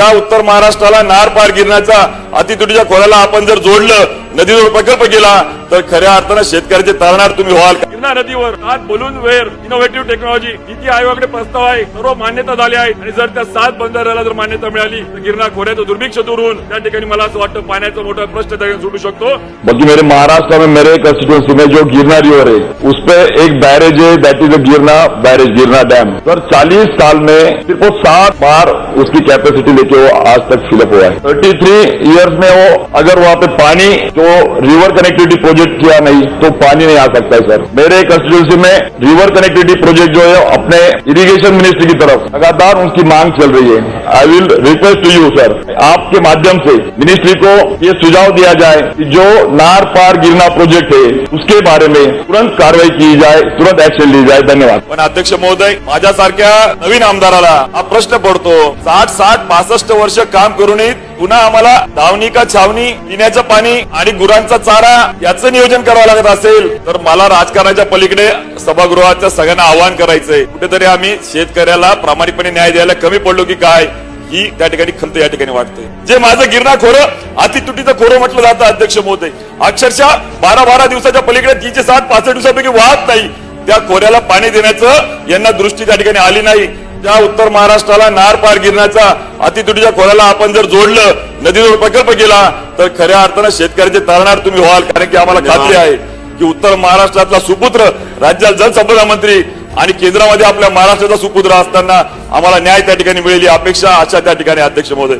ज्या उत्तर महाराष्ट्राला नार पार गिरण्याचा अतितुटीच्या खोऱ्याला आपण जर जोडलं नदीजोड प्रकल्प केला तर खऱ्या अर्थानं शेतकऱ्याचे तारणार तुम्ही व्हाल गिरणा नदीवर सात balloon weir innovative technology Niti आयोगाकडे प्रस्ताव आहे. सर्व मान्यता झाल्या आहेत आणि जर त्या सात बंदराला जर मान्यता मिळाली तर गिरणा खोऱ्याचं दुर्भिक्ष दूर होऊन त्या ठिकाणी मला असं वाटतं पाण्याचा मोठा प्रश्न सुटू शकतो. बल्कि मेरे महाराष्ट्र में मेरे कंस्टिट्यूंसी में जो गिरना रिवर है उस पे एक बैरेज है that is Girna barrage Girna dam sir 40 साल में सिर्फ़ वो सात बार उसकी कैपेसिटी लेके वो आज तक फिलअप हुआ है. 33 इयर्स में वो अगर वहाँ पे पानी जो रिवर कनेक्टिविटी प्रोजेक्ट किया नहीं तो पानी नहीं आ सकता है सर मेरे कंस्टिट्यूंसी में रिवर कनेक्टिविटी प्रोजेक्ट जो है अपने इरिगेशन मिनिस्ट्री की तरफ़ लगातार उनकी मांग चल रही है. I will request to you sir आपके माध्यम से मिनिस्ट्री को ये सुझाव दिया जाए कि जो नार पार गिरना प्रोजेक्ट है, उसके बारे में तुरंत कार्रवाई की जाए, तुरंत एक्शन ली जाए. धन्यवाद. पण अध्यक्ष महोदय, माझ्यासारख्या नवीन आमदाराला हा प्रश्न पडतो. साठ साठ पासष्ट वर्ष काम करूनही पुन्हा आम्हाला धावणी का छावणी पिण्याचं पाणी आणि गुरांचा चारा याचं नियोजन करावं लागत असेल तर मला राजकारणाच्या पलीकडे सभागृहाच्या सगळ्यांना आवाहन करायचंय. कुठेतरी आम्ही शेतकऱ्याला प्रामाणिकपणे न्याय द्यायला कमी पडलो की काय ही त्या ठिकाणी खंत या ठिकाणी वाटते. जे माझं गिरणा खोरं अतितुटीचं खोरं म्हटलं जातं अध्यक्ष महोदय. अक्षरशः बारा बारा दिवसाच्या पलीकडे तीनशे सात पासष्ट दिवसापैकी वाहत नाही. त्या खोऱ्याला पाणी देण्याचं यांना दृष्टी त्या ठिकाणी आली नाही. त्या उत्तर महाराष्ट्राला नार पार गिरण्याचा अतितुटीच्या खोऱ्याला आपण जर जोडलं नदीजोड प्रकल्प केला तर खऱ्या अर्थानं शेतकऱ्याचे तारणार तुम्ही व्हाल कारण की आम्हाला खात्री आहे की उत्तर महाराष्ट्रातला सुपुत्र राज्यात जलसंपदा मंत्री आणि केंद्रामध्ये आपल्या महाराष्ट्राचा सुपुत्र असताना आम्हाला न्याय त्या ठिकाणी मिळेल अपेक्षा आशा त्या ठिकाणी अध्यक्ष महोदय.